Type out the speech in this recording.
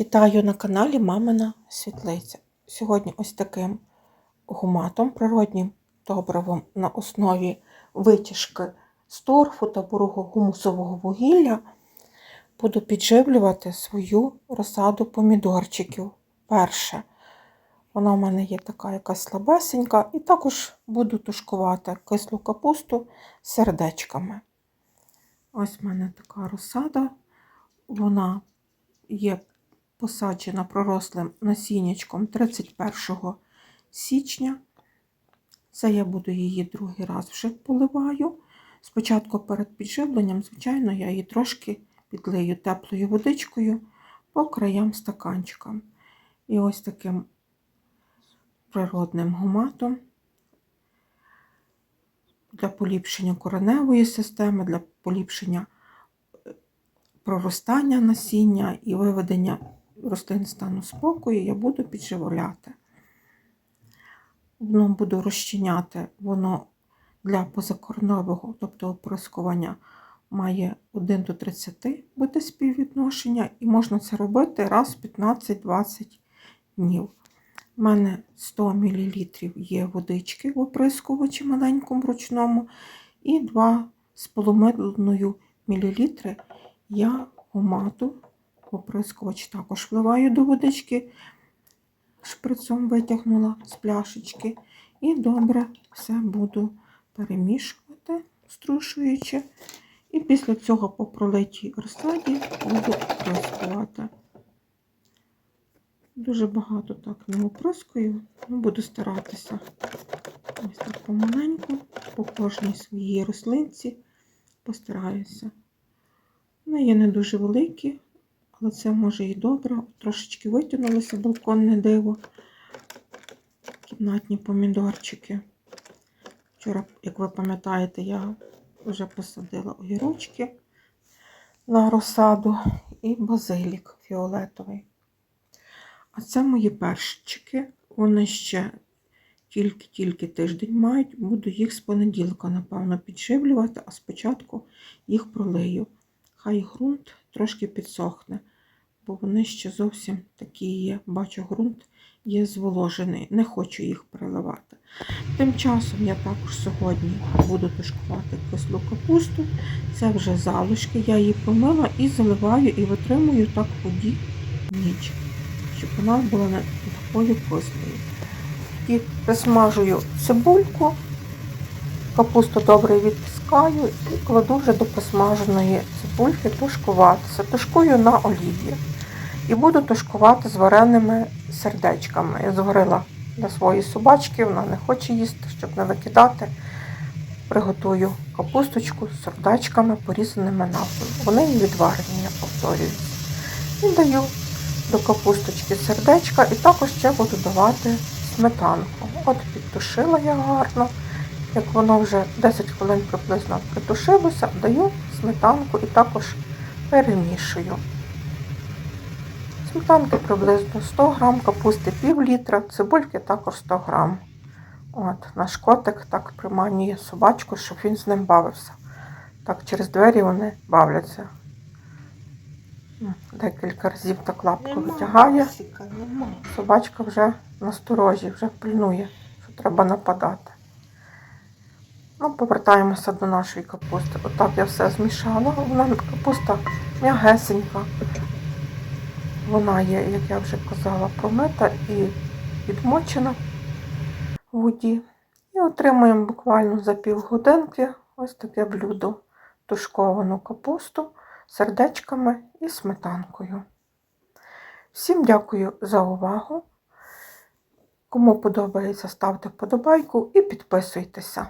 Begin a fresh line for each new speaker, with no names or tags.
Вітаю на каналі Мамина Світлиця. Сьогодні ось таким гуматом, природнім добривом на основі витяжки з торфу та бурого гумусового вугілля буду підживлювати свою розсаду помідорчиків. Перше, вона в мене є така якась слабесенька, і також буду тушкувати кислу капусту сердечками. Ось в мене така розсада. Вона є посаджена пророслим насіннячком 31 січня. Це я буду її другий раз вже поливаю. Спочатку перед підживленням, звичайно, я її трошки підлию теплою водичкою по краям стаканчика. І ось таким природним гуматом для поліпшення кореневої системи, для поліпшення проростання насіння і виведення рослин стану спокою, я буду підживляти. Воно буду розчиняти, воно для позакорнового, тобто оприскування, має 1 до 30 бути співвідношення, і можна це робити раз в 15-20 днів. У мене 100 мл є водички в оприскувачі маленькому ручному, і 2,5 мл я гумату оприскувач також вливаю до водички, шприцом витягнула з пляшечки. І добре все буду перемішувати, струшуючи. І після цього по пролитій розсаді буду оприскувати. Дуже багато так не оприскую, але буду старатися ось так помаленьку, по кожній своїй рослинці постараюся. Вони є не дуже великі, але це може і добре. Трошечки витягнулося балконне диво, кімнатні помідорчики. Вчора, як ви пам'ятаєте, я вже посадила огірочки на розсаду і базилік фіолетовий. А це мої першички. Вони ще тільки-тільки тиждень мають, буду їх з понеділка, напевно, підживлювати, а спочатку їх пролию. Хай ґрунт трошки підсохне, бо вони ще зовсім такі є. Бачу, ґрунт є зволожений, не хочу їх переливати. Тим часом я також сьогодні буду тушкувати кислу капусту. Це вже залишки, я її помила і заливаю і витримую так воді ніч, щоб вона була не такою кислою. І присмажую цибульку. Капусту добре відтискаю і кладу вже до посмаженої цибульки тушкуватися. Тушкую на олії. І буду тушкувати з вареними сердечками. Я зварила для своєї собачки, вона не хоче їсти, щоб не викидати. Приготую капусточку з сердечками, порізаними навпіл. Вони відварені, я повторююся. І даю до капусточки сердечка і також ще буду давати сметанку. От підтушила я гарно. Як воно вже 10 хвилин приблизно притушилося, даю сметанку і також перемішую. Сметанки приблизно 100 грам, капусти пів літра, цибульки також 100 грам. От, Наш котик так приманює собачку, щоб він з ним бавився. Так, через двері вони бавляться. Декілька разів так лапку витягає. Собачка вже насторожі, вже пильнує, що треба нападати. Ну, Повертаємося до нашої капусти. Отак я все змішала. Вона капуста м'ягесенька. Вона є, як я вже казала, промита і підмочена в воді. І отримуємо буквально за півгодинки ось таке блюдо. Тушковану капусту сердечками і сметанкою. Всім дякую за увагу. Кому подобається, ставте вподобайку і підписуйтеся.